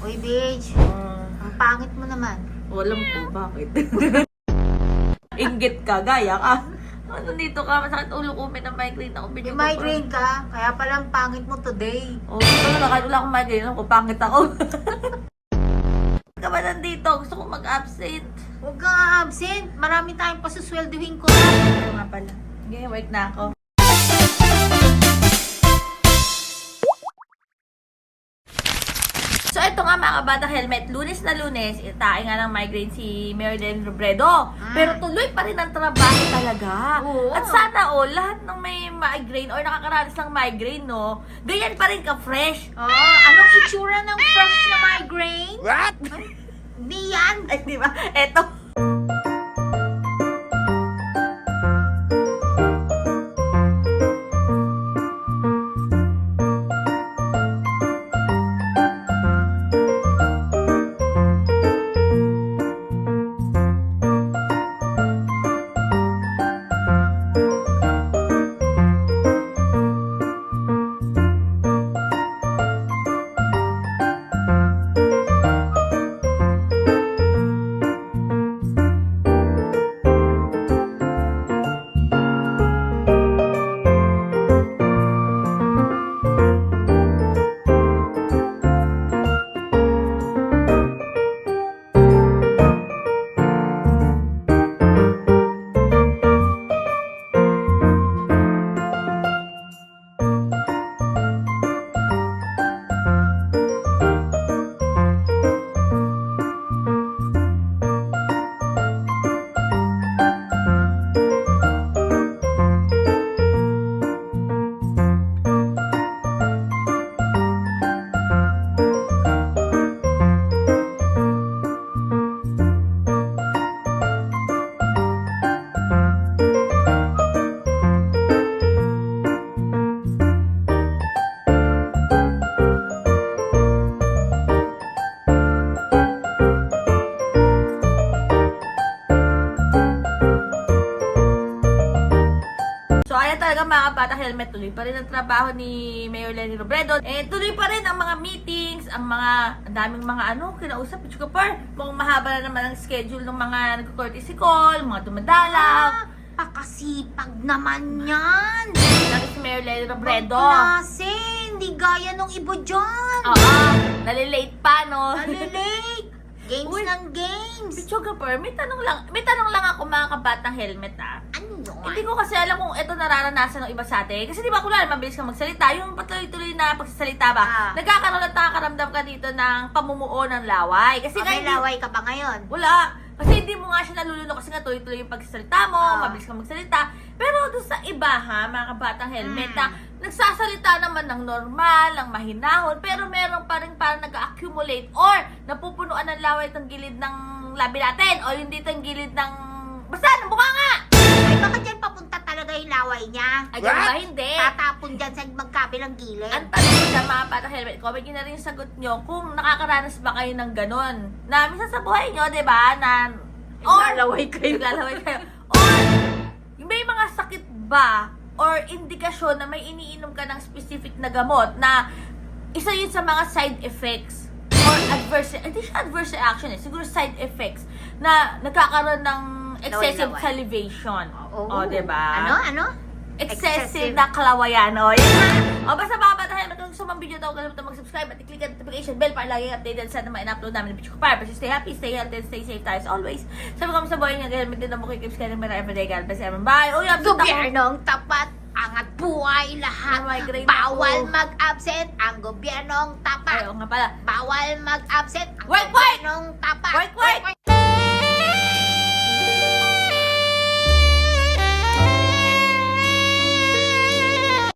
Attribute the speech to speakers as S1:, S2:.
S1: Uy, Beige.
S2: Ah,
S1: Ang pangit mo naman.
S2: walang po, bakit? Inggit ka, gaya ka. Ano dito ka? Masakit ulo ko, may na migraine ako.
S1: May migraine ka, kaya palang pangit mo today.
S2: Oo, oh, talaga, kahit wala akong migraine, ako, pangit ako. ka ba nandito? Gusto ko mag-absent.
S1: Huwag kang absent. Marami tayong pasusweldohin ko.
S2: Ano nga pala? Sige, work na ako. Mga kabata helmet. Lunes na lunes, itae nga ng migraine si Marilyn Robredo.
S1: Mm.
S2: Pero tuloy pa rin ang trabaho talaga.
S1: Oo.
S2: At sana all, lahat ng may migraine or nakakaranas ng migraine, no, ganyan pa rin ka-fresh.
S1: Oh, anong itsura ng fresh na migraine?
S3: What?
S1: Di yan.
S2: Ay, di ba? Eto. Talaga mga kabata helmet. Tuloy pa rin ang trabaho ni Mayor Lenny Robredo. Eh, tuloy pa rin ang mga meetings, ang mga, ang daming mga ano, kinausap. Pitch Kapar, mukhang mahaba na naman ang schedule ng mga nagko-courtesy call, mga dumadalaw.
S1: Ah, pakasipag naman yan.
S2: Lagi si Mayor Lenny Robredo.
S1: Klase, hindi gaya nung iba dyan.
S2: Oo, nalilate pa, no?
S1: Alilate. Games
S2: Uy.
S1: ng games.
S2: Pitch Kapar, may tanong lang, may tanong lang ako mga kabatang helmet, ah.
S1: Ano yun?
S2: Hindi ko kasi alam kung ito nararanasan ng iba sa atin. Kasi di ba, kunwari, mabilis kang magsalita. Yung patuloy-tuloy na pagsasalita ba,
S1: Ah.
S2: nagkakaroon at nakakaramdam ka dito ng pamumuo ng laway. Kasi
S1: Ah,
S2: nga,
S1: may
S2: hindi-
S1: laway ka ba ngayon?
S2: wala. Kasi hindi mo nga siya naluluno kasi nga tuloy-tuloy yung pagsasalita mo,
S1: Ah.
S2: mabilis kang magsalita. Pero doon sa iba ha, mga kabatang helmet,
S1: Mm.
S2: na nagsasalita naman ng normal, ng mahinahon, pero meron pa rin parang nag-accumulate or napupunuan ng laway itong gilid ng labi natin o yung dito yung gilid ng... Basta, ng mukha nga!
S1: Ay, baka dyan papunta talaga yung laway niya.
S2: Ay, ganun ba? Hindi.
S1: Tatapon dyan sa magkabilang gilid.
S2: Ang tanong ko sa mga bata helmet, comment nyo na rin yung sagot nyo kung nakakaranas ba kayo ng ganon. Na minsan sa buhay nyo, di ba, na...
S1: Naglalaway kayo.
S2: Naglalaway kayo. Or, may mga sakit ba or indikasyon na may iniinom ka ng specific na gamot na isa yun sa mga side effects or adverse, hindi siya adverse reaction eh, siguro side effects na nagkakaroon ng excessive
S1: Laway-laway.
S2: salivation.
S1: Oo.
S2: O, di ba?
S1: Ano, ano?
S2: excessive
S1: Excessive.
S2: na kalawayan. O, yan na. O, basta mga bata, kung gusto mong video huwag kalimutan mag-subscribe at i-click ang notification bell para lagi updated sa naman in-upload namin ng video ko. Para, basta stay happy, stay healthy, and stay safe tayo as always. Sabi ko sa buhay niya, dahil din mo kay Kips Kaya ng everyday. God bless everyone. Bye! Uy, absent ako.
S1: Gobyernong tapat, angat buhay lahat.
S2: Na migraine
S1: Bawal
S2: ako.
S1: mag-absent ang gobyernong
S2: Ay,
S1: tapat.
S2: oo nga pala.
S1: Bawal mag-absent ang
S2: Wait, wait!
S1: gobyernong tapat.